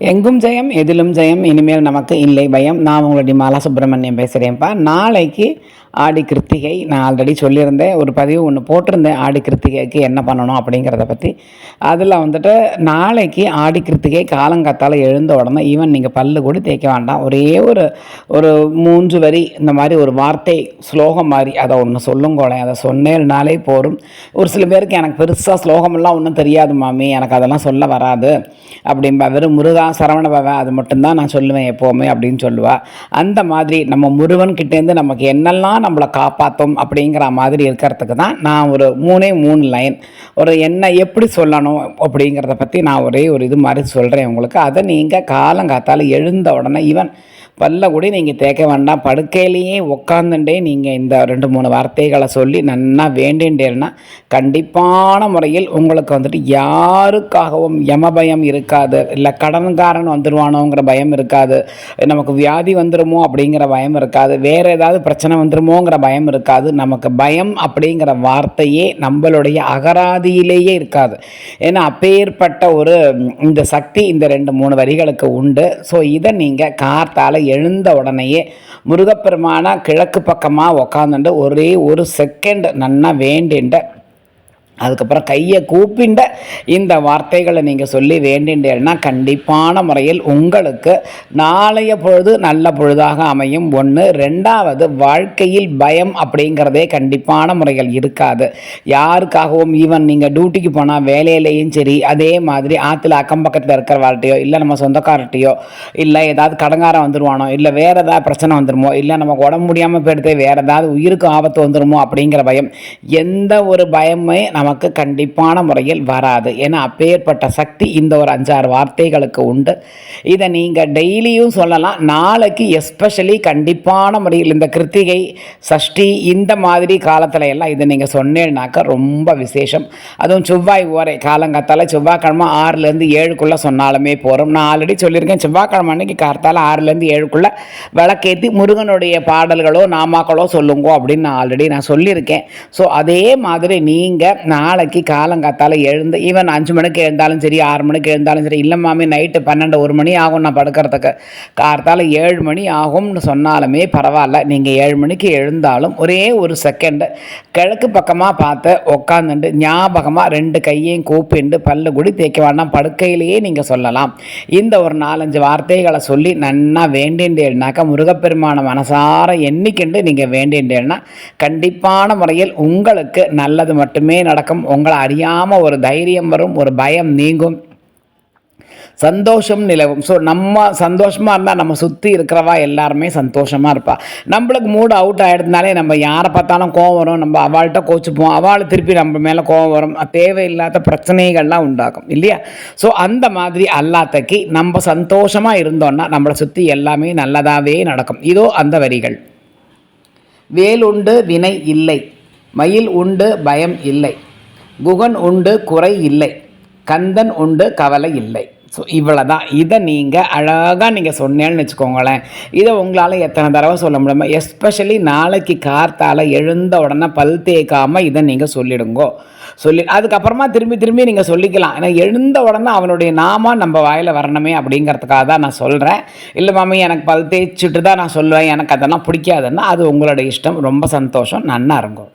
எங்கும் ஜெயம் எதிலும் ஜெயம் இனிமேல் நமக்கு இல்லை பயம். நான் உங்களுடைய மாலா சுப்பிரமணியம் பேசுகிறேன்ப்பா நாளைக்கு ஆடி கிருத்திகை நான் ஆல்ரெடி சொல்லியிருந்தேன். ஒரு பதிவு ஒன்று போட்டிருந்தேன். ஆடி கிருத்திகைக்கு என்ன பண்ணணும் அப்படிங்கிறத பற்றி அதில் வந்துட்டு நாளைக்கு ஆடி கிருத்திகை காலங்காத்தால் எழுந்த உடனே ஈவன் நீங்கள் பல்லு கூட தேய்க்க வேண்டாம். ஒரே ஒரு ஒரு மூன்று வரி இந்த மாதிரி ஒரு வார்த்தை ஸ்லோகம் மாதிரி அதை ஒன்று சொல்லுங்கோளேன் அதை சொன்னேன்னாலே போரும். ஒரு சில பேருக்கு எனக்கு பெருசாக ஸ்லோகமெல்லாம் ஒன்றும் தெரியாது மாமி. எனக்கு அதெல்லாம் சொல்ல வராது. அப்படிம்பா. வெறும் முருகா சரவண பவ அது மட்டும்தான் நான் சொல்லுவேன் எப்போவுமே அப்படின்னு சொல்லுவாள் அந்த மாதிரி நம்ம முருகன்கிட்டேருந்து நமக்கு என்னெல்லாம் நம்மளை காப்பாற்றும் அப்படிங்கிற மாதிரி இருக்கிறதுக்கு தான் நான் ஒரு மூணே மூணு லைன். ஒரு என்ன எப்படி சொல்லணும் அப்படிங்கிறத பற்றி நான் ஒரே ஒரு இது மாதிரி சொல்கிறேன் உங்களுக்கு. அதை நீங்கள் காலங்காத்தால் எழுந்த உடனே ஈவன் பல்ல கூட நீங்கள் தேய்க்க வேண்டாம். படுக்கையிலேயே உட்காந்துட்டே நீங்கள் இந்த ரெண்டு மூணு வார்த்தைகளை சொல்லி நன்னா வேண்டின்றேன்னா கண்டிப்பான முறையில் உங்களுக்கு வந்துட்டு யாருக்காகவும் யம பயம் இருக்காது. இல்லை கடன்காரன் வந்துடுவானோங்கிற பயம் இருக்காது. நமக்கு வியாதி வந்துடுமோ அப்படிங்கிற பயம் இருக்காது. வேறு ஏதாவது பிரச்சனை வந்துடுமோங்கிற பயம் இருக்காது. நமக்கு பயம் அப்படிங்கிற வார்த்தையே நம்மளுடைய அகராதியிலேயே இருக்காது. ஏன்னா அப்பேற்பட்ட ஒரு இந்த சக்தி இந்த ரெண்டு மூணு வரிகளுக்கு உண்டு. ஸோ இதை நீங்கள் கார்த்தால் எழுந்த உடனேயே முருகப்பெருமான கிழக்கு பக்கமாக உக்காந்துட்டு ஒரே ஒரு செகண்ட் நன்னா வேண்டின்ற அதுக்கப்புறம் கையை கூப்பிண்ட இந்த வார்த்தைகளை நீங்கள் சொல்லி வேண்டின்றேன்னா கண்டிப்பான முறையில் உங்களுக்கு நாளைய பொழுது நல்ல பொழுதாக அமையும். ஒன்று ரெண்டாவது வாழ்க்கையில் பயம் அப்படிங்கிறதே கண்டிப்பான முறைகள் இருக்காது. யாருக்காகவும் ஈவன் நீங்கள் டியூட்டிக்கு போனால் வேலையிலையும் சரி அதே மாதிரி ஆற்றுல அக்கம் பக்கத்தில் இருக்கிறவார்ட்டையோ இல்லை நம்ம சொந்தக்காரர்கிட்டையோ இல்லை ஏதாவது கடங்காரம் வந்துடுவானோ இல்லை வேறு ஏதாவது பிரச்சனை வந்துருமோ இல்லை நமக்கு உடம்பு முடியாமல் போயிடுதே வேறு ஏதாவது உயிருக்கு ஆபத்து வந்துடுமோ அப்படிங்கிற பயம் எந்த ஒரு பயமே நமக்கு கண்டிப்பான முறையில் வராது. ஏன்னா அப்பேற்பட்ட சக்தி இந்த ஒரு அஞ்சாறு வார்த்தைகளுக்கு உண்டு. இதை நீங்கள் டெய்லியும் சொல்லலாம். நாளைக்கு எஸ்பெஷலி கண்டிப்பான முறையில் இந்த கிருத்திகை சஷ்டி இந்த மாதிரி காலத்தில் எல்லாம் இதை நீங்கள் சொன்னேன்னாக்கா ரொம்ப விசேஷம். அதுவும் செவ்வாய் ஓரை காலங்காத்தால் செவ்வாய்க்கிழமை ஆறுலேருந்து ஏழுக்குள்ளே சொன்னாலுமே போகிறோம் நான் ஆல்ரெடி சொல்லியிருக்கேன். செவ்வாய்க்கிழமை அன்னைக்கு கார்த்தால ஆறுலேருந்து ஏழுக்குள்ளே விளக்கேற்றி முருகனுடைய பாடல்களோ நாமாக்களோ சொல்லுங்கோ அப்படின்னு நான் ஆல்ரெடி நான் சொல்லியிருக்கேன். ஸோ அதே மாதிரி நீங்கள் நாளைக்கு காலங்காத்தால எழுந்து ஈவன் அஞ்சு மணிக்கு எழுந்தாலும் சரி ஆறு மணிக்கு எழுந்தாலும் சரி இல்லை மாமி நைட்டு பன்னெண்டு ஒரு மணி ஆகும் நான் படுக்கிறதுக்கு. கார்த்தால ஏழு மணி ஆகும்னு சொன்னாலுமே பரவாயில்ல. நீங்கள் ஏழு மணிக்கு எழுந்தாலும் ஒரே ஒரு செகண்டு கிழக்கு பக்கமாக பார்த்து உக்காந்துட்டு ஞாபகமாக ரெண்டு கையையும் கூப்பிண்டு பல்லு குடி தேய்க்க வேண்டாம் படுக்கையிலேயே நீங்கள் சொல்லலாம். இந்த ஒரு நாலஞ்சு வார்த்தைகளை சொல்லி நன்னா வேண்டின்றேன்னாக்கா முருகப்பெருமான மனசார எண்ணிக்கண்டு நீங்கள் வேண்டின்றேன்னா கண்டிப்பான முறையில் உங்களுக்கு நல்லது மட்டுமே நடக்கும். உங்களை அறியாமல் ஒரு தைரியம் வரும் ஒரு பயம் நீங்கும். சந்தோஷம் நிலவும். ஸோ நம்ம சந்தோஷமாக இருந்தால் நம்ம சுற்றி இருக்கிறவா எல்லாருமே சந்தோஷமாக இருப்பா. நம்மளுக்கு மூடு அவுட் ஆகிடுதுனாலே நம்ம யாரை பார்த்தாலும் கோவம் வரும். நம்ம அவள்கிட்ட கோச்சிப்போம். அவள் திருப்பி நம்ம மேலே கோவம் வரும். தேவையில்லாத பிரச்சனைகள்லாம் உண்டாகும். இல்லையா? ஸோ அந்த மாதிரி அல்லாத்தக்கு நம்ம சந்தோஷமாக இருந்தோம்னா நம்மளை சுற்றி எல்லாமே நல்லதாகவே நடக்கும். இதோ அந்த வரிகள். வேல் உண்டு வினை இல்லை. மயில் உண்டு பயம் இல்லை. குகன் உண்டு குறை இல்லை. கந்தன் உண்டு கவலை இல்லை. ஸோ இவ்வளோ தான் இதை நீங்கள் அழகாக நீங்கள் சொன்னேன்னு வச்சுக்கோங்களேன். இதை உங்களால் எத்தனை தடவை சொல்ல முடியுமா எஸ்பெஷலி நாளைக்கு கார்த்தால எழுந்த உடனே பல் தேய்க்காமல் இதை நீங்கள் சொல்லிடுங்கோ. சொல்லி அதுக்கப்புறமா திரும்பி திரும்பி நீங்கள் சொல்லிக்கலாம். ஏன்னா எழுந்த உடனே அவனுடைய நாமா நம்ம வாயில் வரணுமே அப்படிங்கிறதுக்காக தான் நான் சொல்கிறேன் இல்லை மாமி எனக்கு பல் தேய்ச்சிட்டு தான் நான் சொல்லுவேன். எனக்கு அதெல்லாம் பிடிக்காதுன்னா அது உங்களோட இஷ்டம். ரொம்ப சந்தோஷம். நன்னா இருக்கும்